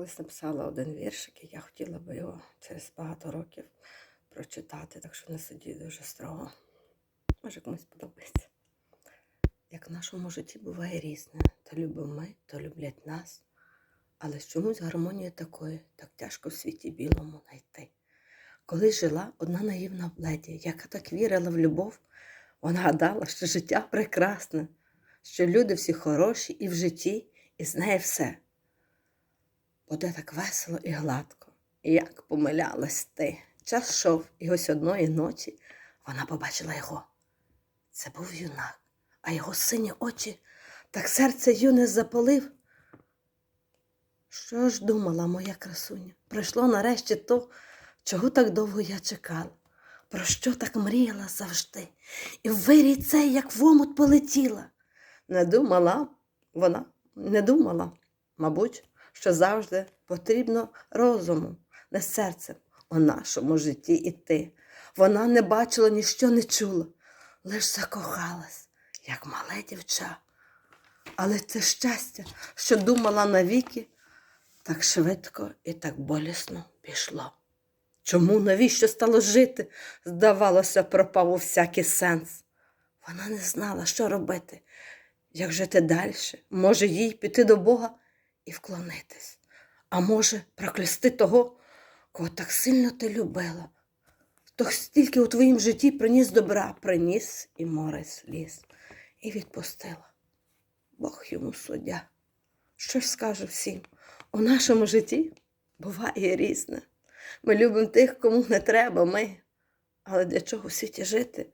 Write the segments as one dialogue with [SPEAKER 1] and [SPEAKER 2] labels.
[SPEAKER 1] колись написала один віршик, і я хотіла би його через багато років прочитати, так що не сидіть дуже строго. Може, комусь подобається. Як в нашому житті буває різне, то любимо ми, то люблять нас. Але з чомусь гармонії такої так тяжко в світі білому знайти. Колись жила одна наївна леді, яка так вірила в любов, вона гадала, що життя прекрасне, що люди всі хороші і в житті, і знає все. Буде так весело і гладко. Як помилялась ти. Час йшов, і ось одної ночі вона побачила його. Це був юнак, а його сині очі так серце юне запалив. Що ж думала моя красуня? Прийшло нарешті то, чого так довго я чекала, про що так мріяла завжди, і вирій цей, як в омут полетіла. Не думала вона, не думала, мабуть, що завжди потрібно розуму, не серцем у нашому житті іти. Вона не бачила, ніщо не чула, лиш закохалась, як мале дівча. Але це щастя, що думала навіки, так швидко і так болісно пішло. Чому, навіщо стало жити? Здавалося, пропав у всякий сенс. Вона не знала, що робити, як жити далі. Може, їй піти до Бога і вклонитись, а може, проклясти того, кого так сильно ти любила. Хто стільки у твоїм житті приніс добра, приніс і море сліз, і відпустила. Бог йому суддя. Що ж скаже всім? У нашому житті буває різне. Ми любимо тих, кому не треба ми. Але для чого в світі жити?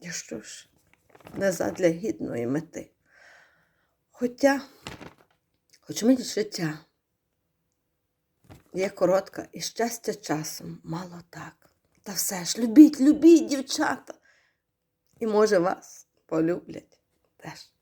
[SPEAKER 1] Якщо ж не задля гідної мети. Хоча, хоч мить життя є коротка і щастя часом мало так. Та все ж любіть, любіть, дівчата. І може вас полюблять теж.